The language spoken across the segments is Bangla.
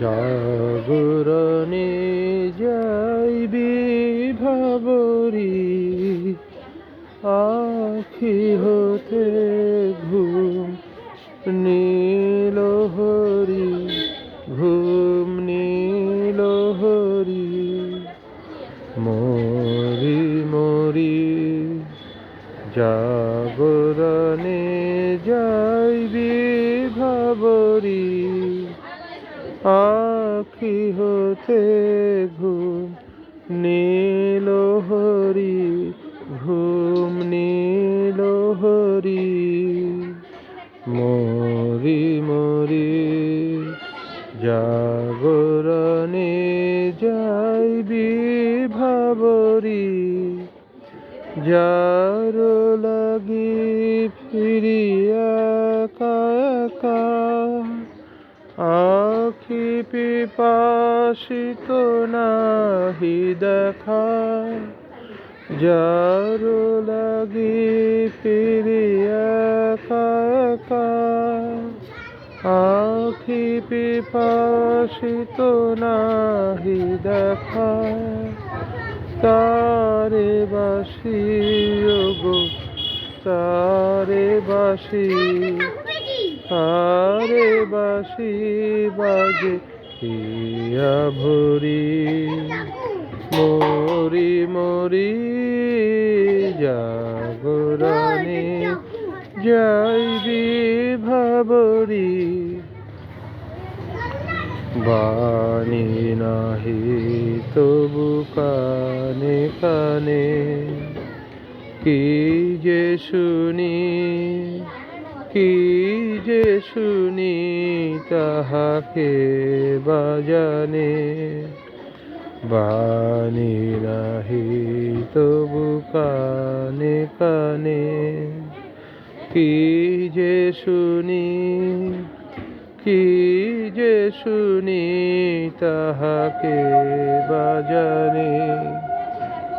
জাগরণে যাইবি ভাবরি আখি হতে ঘুম নীল হরি ঘুম নীল হরি। মরি মরি জাগরণে হতে ঘুম, নীল হরি, ঘুম, নীল হরি। মরি মরি জাগরণে যাইবি ভাবরি যার লাগি ফিরিয়া কাকা আখি পিপাসিত নাহি দেখা, যার লাগি কাকা আখি পিপাসিত নাহি দেখা, তারে বাসি গো তারে বাসি। তারে বাসি বাজে ইয়া ভরি। মরি মরি জাগরণে যাইবি ভাবরি বাণী নাহি তবু কানে কানে, কি যে শুনি, কি যে শুনি তাহাকে বাজানে, বাণী নাহি তবু কানে কানে। কি যে শুনি, কি যে শুনি তাহাকে বাজানে,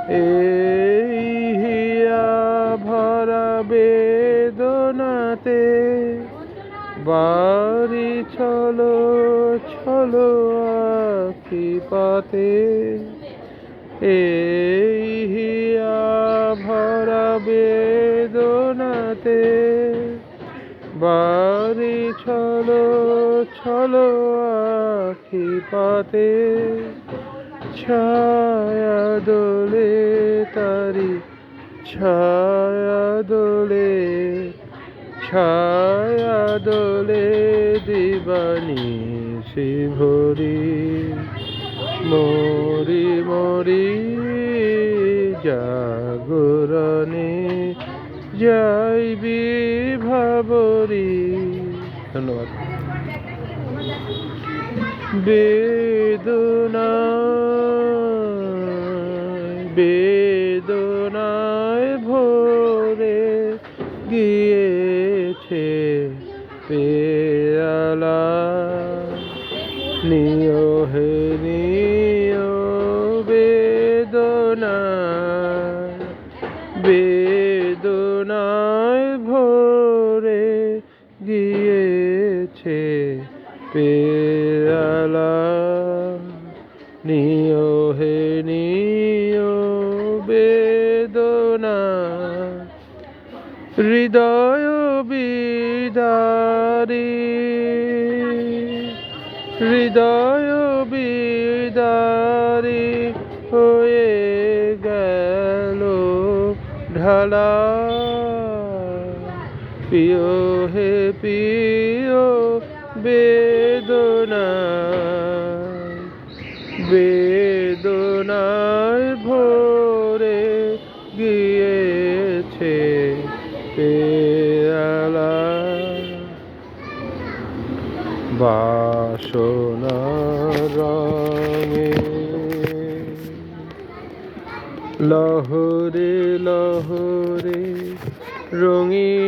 এই হিয়া ভরা বেদনাতে বাড়ি চলো চলো আখি পাতে। এই হিয়া ভরা বেদনাতে। বাড়ি চলো চলো আখি পাতে। ছায়া দোলে তারি, ছায়া দোলে ছায়া দোলে দিবানি শিভরি মরি মরি জাগরণে যাইবি ভাবরি। ধন্যবাদ। বেদনা বেদনায় ভরে গিয়েছে পেয়ালা, নিয় হে, নিয় বেদনা, হৃদয় বিদারি হৃদয় বিদারি হয়ে গেল ঢালা। প্রিয় হে, প্রিয় বেদনা বেদনায় ভরে গিয়েছে পেয়ালা। বাসনা রঙে লহরে লহরে রঙিন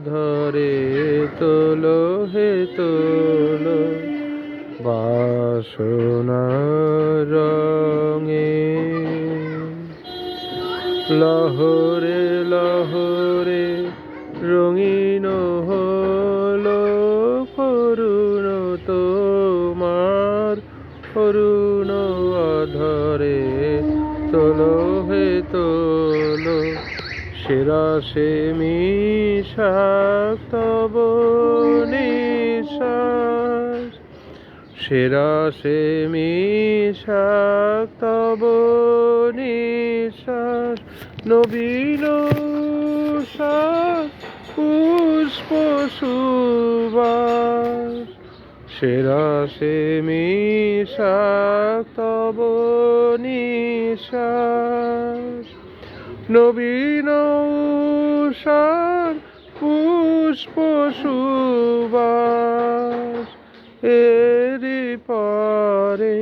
অধরে তোলো, হে তোলো। বাসনা রঙে লহরে লহরে রঙিন হলো করুণ তোমার করুণ অধরে তোলো। সেরা সে মিশাক তব নিশ্বাস নবীন পুষ্প সুবাস। সেরা সে মিশাক তব নিশ্বাস নবীন উষার পুষ্প সুবাস। এরি পরে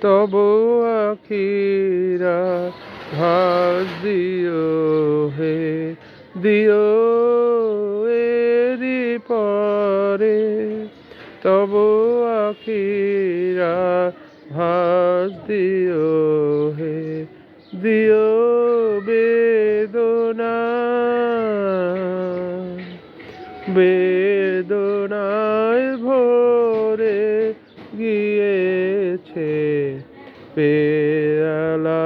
তব আখিরা ভাস দিও হে, দিও। এরি পরে তব আখিরা ভাস দিও হে, দিও। বেদনায় ভরে গিয়েছে পেয়ালা।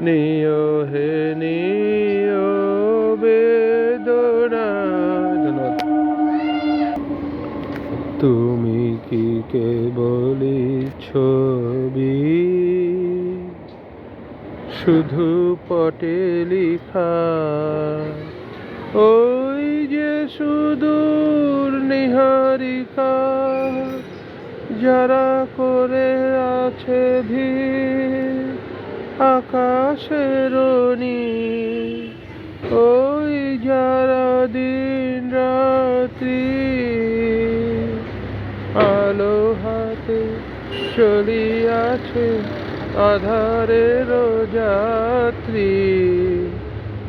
নিয় হে, নিয় বেদনা। তুমি কি কেবলি ছবি? শুধু পটে লিখা। যে সুদূর নিহারিকা, যারা করে আছে ভিড় আকাশের ওই যারা দিন রাত্রি আলো হাতে চলিয়াছে আধারের যাত্রী,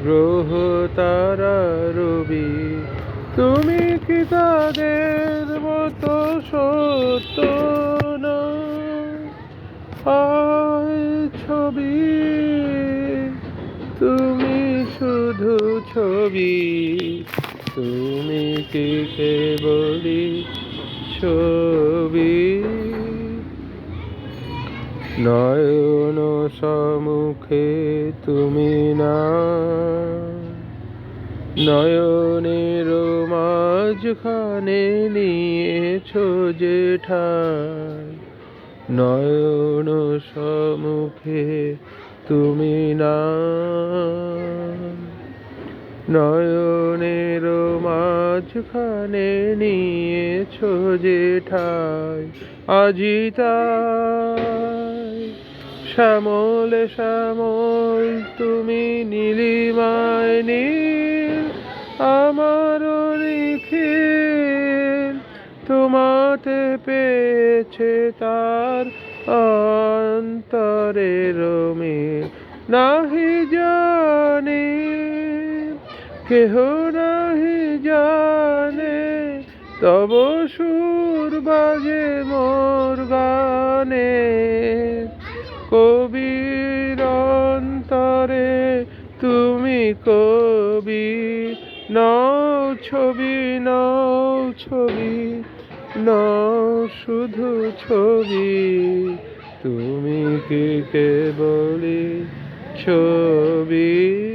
গ্রহ তারা রবি। তুমি কি তাদের মতো সত্য না ছবি, তুমি শুধু ছবি, তুমি কি কেবলি ছবি? নয়ন সম্মুখে তুমি না। নয়নের মাঝখানে নিয়েছো ঠাই নয়ন সমুখে তুমি না। নয়নের মাঝখানে নিয়েছো যে ঠাই আজি তাই শ্যামল শ্যামল, তুমি নীলিমায় নীল আমার নিখিল, তোমাতে পেয়েছে তার অন্তরে মিল। নাহি জানি, কেহ নাহি জানে, তব সুর বাজে মোর গানে। কবির অন্তরে তুমি কবি নও ছবি নও ছবি নও শুধু ছবি। তুমি কি কেবলি ছবি?